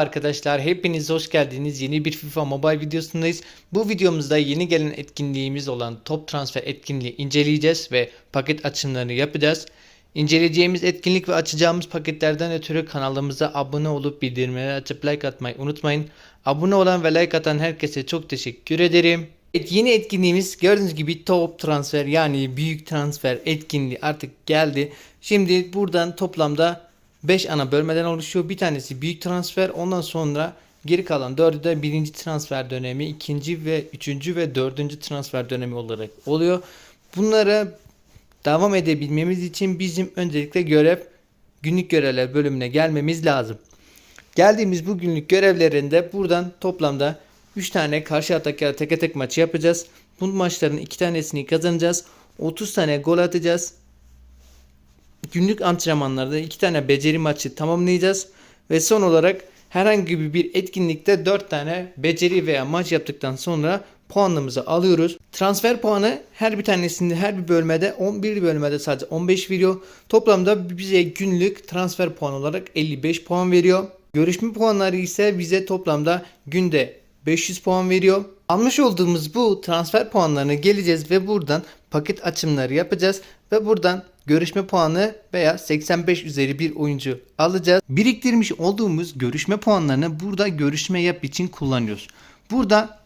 Arkadaşlar hepiniz hoş geldiniz. Yeni bir FIFA Mobile videosundayız. Bu videomuzda yeni gelen etkinliğimiz olan top transfer etkinliği inceleyeceğiz ve paket açımlarını yapacağız. İnceleyeceğimiz etkinlik ve açacağımız paketlerden ötürü kanalımıza abone olup bildirimleri açıp like atmayı unutmayın. Abone olan ve like atan herkese çok teşekkür ederim. Evet, yeni etkinliğimiz gördüğünüz gibi top transfer yani büyük transfer etkinliği artık geldi. Şimdi buradan toplamda 5 ana bölmeden oluşuyor. Bir tanesi büyük transfer. Ondan sonra geri kalan 4'ü de birinci transfer dönemi, ikinci ve üçüncü ve dördüncü transfer dönemi olarak oluyor. Bunlara devam edebilmemiz için bizim öncelikle görev günlük görevler bölümüne gelmemiz lazım. Geldiğimiz bu günlük görevlerinde buradan toplamda 3 tane karşı ataklara teke tek maçı yapacağız. Bu maçların 2 tanesini kazanacağız. 30 tane gol atacağız. Günlük antrenmanlarda 2 tane beceri maçı tamamlayacağız. Ve son olarak herhangi bir etkinlikte 4 tane beceri veya maç yaptıktan sonra puanımızı alıyoruz. Transfer puanı her bir tanesinde her bir bölmede 11 bölmede sadece 15 veriyor. Toplamda bize günlük transfer puan olarak 55 puan veriyor. Görüşme puanları ise bize toplamda günde 500 puan veriyor. Almış olduğumuz bu transfer puanlarına geleceğiz ve buradan paket açımları yapacağız ve buradan görüşme puanı veya 85 üzeri bir oyuncu alacağız. Biriktirmiş olduğumuz görüşme puanlarını burada görüşme yap için kullanıyoruz. Burada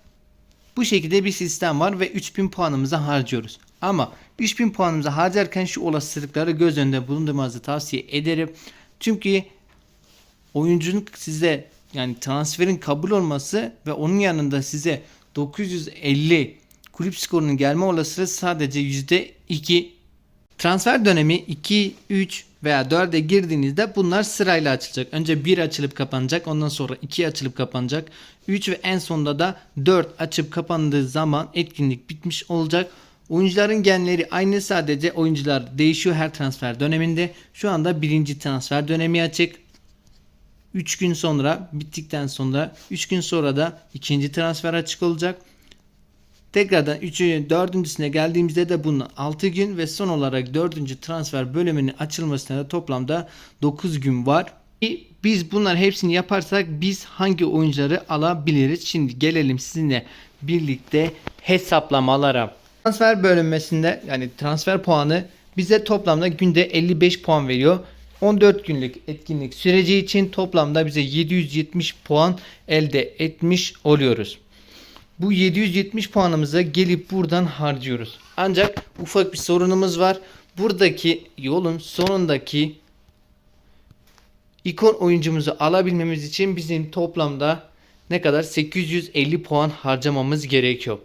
bu şekilde bir sistem var ve 3000 puanımızı harcıyoruz. Ama 3000 puanımızı harcarken şu olasılıkları göz önünde bulundurmanızı tavsiye ederim. Çünkü oyuncunun size yani transferin kabul olması ve onun yanında size 950 kulüp skorunun gelme olasılığı sadece %2. Transfer dönemi 2, 3 veya 4'e girdiğinizde bunlar sırayla açılacak. Önce 1 açılıp kapanacak. Ondan sonra 2 açılıp kapanacak. 3 ve en sonunda da 4 açıp kapandığı zaman etkinlik bitmiş olacak. Oyuncuların genleri aynı sadece oyuncular değişiyor her transfer döneminde. Şu anda birinci transfer dönemi açık. 3 gün sonra bittikten sonra 3 gün sonra da ikinci transfer açık olacak. Tekrardan 3. 4.süne geldiğimizde de bunun 6 gün ve son olarak 4. transfer bölümünün açılmasına da toplamda 9 gün var. Biz bunlar hepsini yaparsak biz hangi oyuncuları alabiliriz? Şimdi gelelim sizinle birlikte hesaplamalara. Transfer bölünmesinde yani transfer puanı bize toplamda günde 55 puan veriyor. 14 günlük etkinlik süreci için toplamda bize 770 puan elde etmiş oluyoruz. Bu 770 puanımıza gelip buradan harcıyoruz. Ancak ufak bir sorunumuz var. Buradaki yolun sonundaki ikon oyuncumuzu alabilmemiz için bizim toplamda ne kadar 850 puan harcamamız gerekiyor.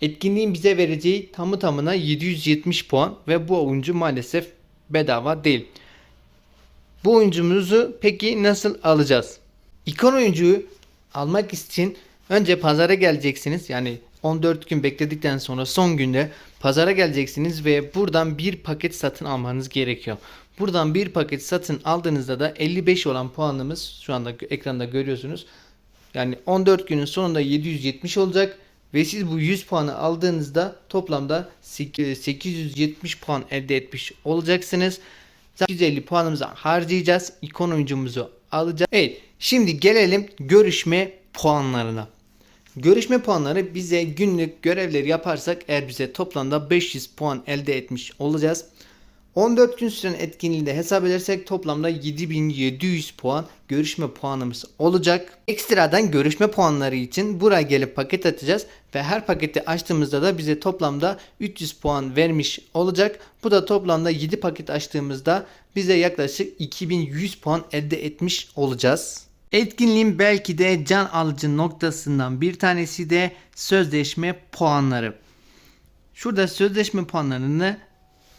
Etkinliğin bize vereceği tamı tamına 770 puan ve bu oyuncu maalesef bedava değil. Bu oyuncumuzu peki nasıl alacağız? İkon oyuncuyu almak için önce pazara geleceksiniz. Yani 14 gün bekledikten sonra son günde pazara geleceksiniz ve buradan bir paket satın almanız gerekiyor. Buradan bir paket satın aldığınızda da 55 olan puanımız şu anda ekranda görüyorsunuz. Yani 14 günün sonunda 770 olacak ve siz bu 100 puanı aldığınızda toplamda 870 puan elde etmiş olacaksınız. 150 puanımızı harcayacağız. İkon oyuncumuzu alacağız. Evet şimdi gelelim görüşme puanlarına. Görüşme puanları bize günlük görevleri yaparsak eğer bize toplamda 500 puan elde etmiş olacağız. 14 gün süren etkinliğinde hesap edersek toplamda 7700 puan görüşme puanımız olacak. Ekstradan görüşme puanları için buraya gelip paket atacağız ve her paketi açtığımızda da bize toplamda 300 puan vermiş olacak. Bu da toplamda 7 paket açtığımızda bize yaklaşık 2100 puan elde etmiş olacağız. Etkinliğin belki de can alıcı noktasından bir tanesi de sözleşme puanları. Şurada sözleşme puanlarını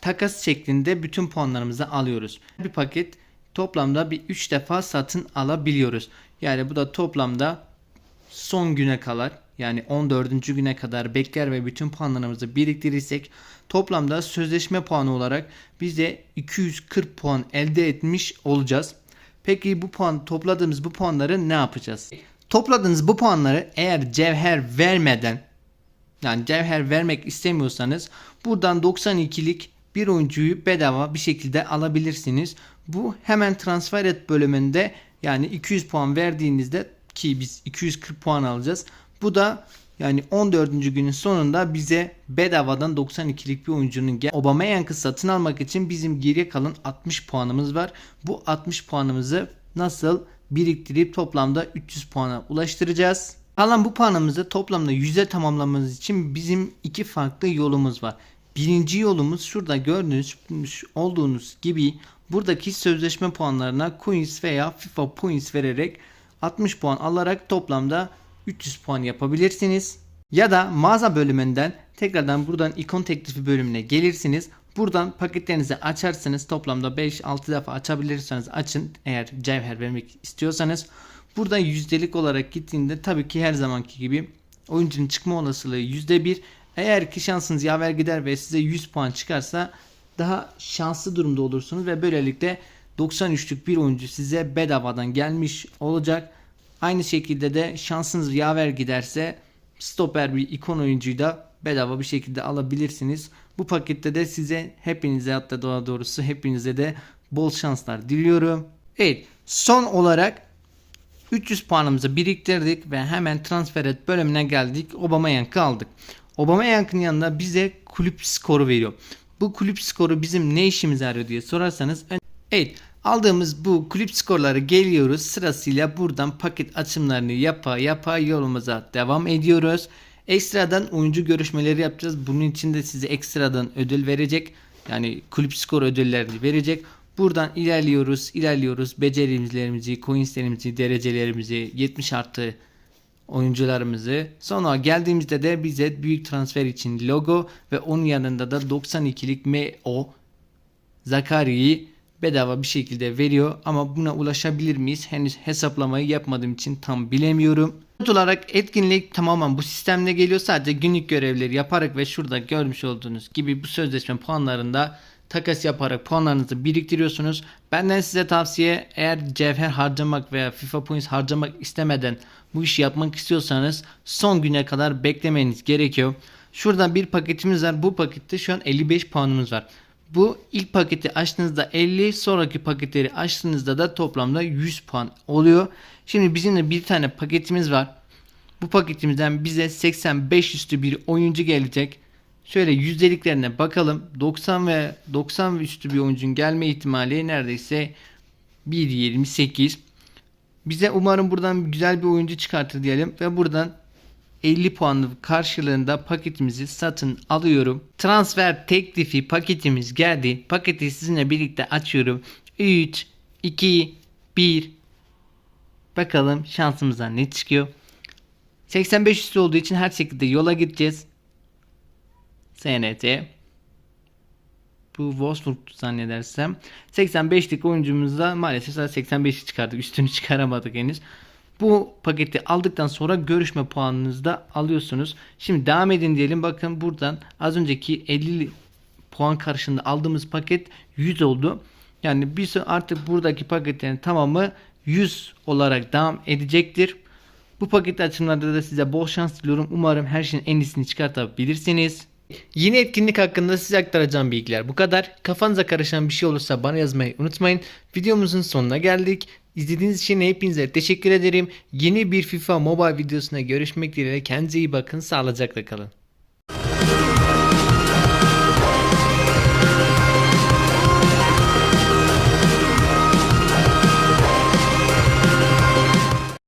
takas şeklinde bütün puanlarımızı alıyoruz. Bir paket toplamda bir 3 defa satın alabiliyoruz. Yani bu da toplamda son güne kadar yani 14. güne kadar bekler ve bütün puanlarımızı biriktirirsek toplamda sözleşme puanı olarak bize 240 puan elde etmiş olacağız. Peki bu puan topladığımız bu puanları ne yapacağız? Topladığınız bu puanları eğer cevher vermeden yani cevher vermek istemiyorsanız buradan 92'lik bir oyuncuyu bedava bir şekilde alabilirsiniz. Bu hemen transfer et bölümünde Yani 200 puan verdiğinizde ki biz 240 puan alacağız. Bu da yani 14. günün sonunda bize bedavadan 92'lik bir oyuncunun Aubameyang'ı satın almak için bizim geriye kalan 60 puanımız var. Bu 60 puanımızı nasıl biriktirip toplamda 300 puana ulaştıracağız. Kalan bu puanımızı toplamda 100'e tamamlamamız için bizim iki farklı yolumuz var. Birinci yolumuz şurada gördüğünüz olduğunuz gibi buradaki sözleşme puanlarına coins veya FIFA points vererek 60 puan alarak toplamda 300 puan yapabilirsiniz. Ya da mağaza bölümünden tekrardan buradan ikon teklifi bölümüne gelirsiniz. Buradan paketlerinizi açarsınız. Toplamda 5-6 defa açabilirseniz açın eğer cevher vermek istiyorsanız. Buradan yüzdelik olarak gittiğinde tabii ki her zamanki gibi oyuncunun çıkma olasılığı %1. Eğer ki şansınız yaver gider ve size 100 puan çıkarsa daha şanslı durumda olursunuz ve böylelikle 93'lük bir oyuncu size bedavadan gelmiş olacak. Aynı şekilde de şansınız yaver giderse stoper bir ikon oyuncuyu da bedava bir şekilde alabilirsiniz. Bu pakette de size hepinize hatta daha doğrusu hepinize de bol şanslar diliyorum. Evet son olarak 300 puanımızı biriktirdik ve hemen transfer et bölümüne geldik. Aubameyang'ı aldık. Aubameyang'ın yanında bize kulüp skoru veriyor. Bu kulüp skoru bizim ne işimize yarıyor diye sorarsanız evet aldığımız bu kulüp skorları geliyoruz sırasıyla buradan paket açımlarını yapa yapa yolumuza devam ediyoruz. Ekstradan oyuncu görüşmeleri yapacağız. Bunun için de size ekstradan ödül verecek. Yani kulüp skor ödüllerini verecek. Buradan ilerliyoruz, ilerliyoruz. Becerilerimizi, coinslerimizi, derecelerimizi, 70 artı oyuncularımızı. Sonra geldiğimizde de bize büyük transfer için logo ve onun yanında da 92'lik MO Zakari'yi bedava bir şekilde veriyor ama buna ulaşabilir miyiz? Henüz hesaplamayı yapmadığım için tam bilemiyorum. Not olarak etkinlik tamamen bu sistemle geliyor. Sadece günlük görevleri yaparak ve şurada görmüş olduğunuz gibi bu sözleşme puanlarında takas yaparak puanlarınızı biriktiriyorsunuz. Benden size tavsiye eğer cevher harcamak veya FIFA Points harcamak istemeden bu işi yapmak istiyorsanız son güne kadar beklemeniz gerekiyor. Şurada bir paketimiz var. Bu pakette şu an 55 puanımız var. Bu ilk paketi açtığınızda 50, sonraki paketleri açtığınızda da toplamda 100 puan oluyor. Şimdi bizim de bir tane paketimiz var. Bu paketimizden bize 85 üstü bir oyuncu gelecek. Şöyle yüzdeliklerine bakalım. 90 ve 90 üstü bir oyuncunun gelme ihtimali neredeyse 1.28. Bize umarım buradan güzel bir oyuncu çıkartır diyelim ve buradan 50 puanlık karşılığında paketimizi satın alıyorum. Transfer teklifi paketimiz geldi. Paketi sizinle birlikte açıyorum. 3, 2, 1. Bakalım şansımıza ne çıkıyor. 85 üstü olduğu için her şekilde yola gideceğiz. SNT. Bu Wolfsburg zannedersem. 85'lik oyuncumuzda maalesef sadece 85'i çıkardık. Üstünü çıkaramadık henüz. Bu paketi aldıktan sonra görüşme puanınızı da alıyorsunuz. Şimdi devam edin diyelim. Bakın buradan az önceki 50 puan karşılığında aldığımız paket 100 oldu. Yani biz artık buradaki paketlerin tamamı 100 olarak devam edecektir. Bu paket açımlarda da size bol şans diliyorum. Umarım her şeyin en iyisini çıkartabilirsiniz. Yeni etkinlik hakkında size aktaracağım bilgiler bu kadar. Kafanıza karışan bir şey olursa bana yazmayı unutmayın. Videomuzun sonuna geldik. İzlediğiniz için hepinize teşekkür ederim. Yeni bir FIFA Mobile videosuna görüşmek dileğiyle. Kendinize iyi bakın. Sağlıcakla kalın.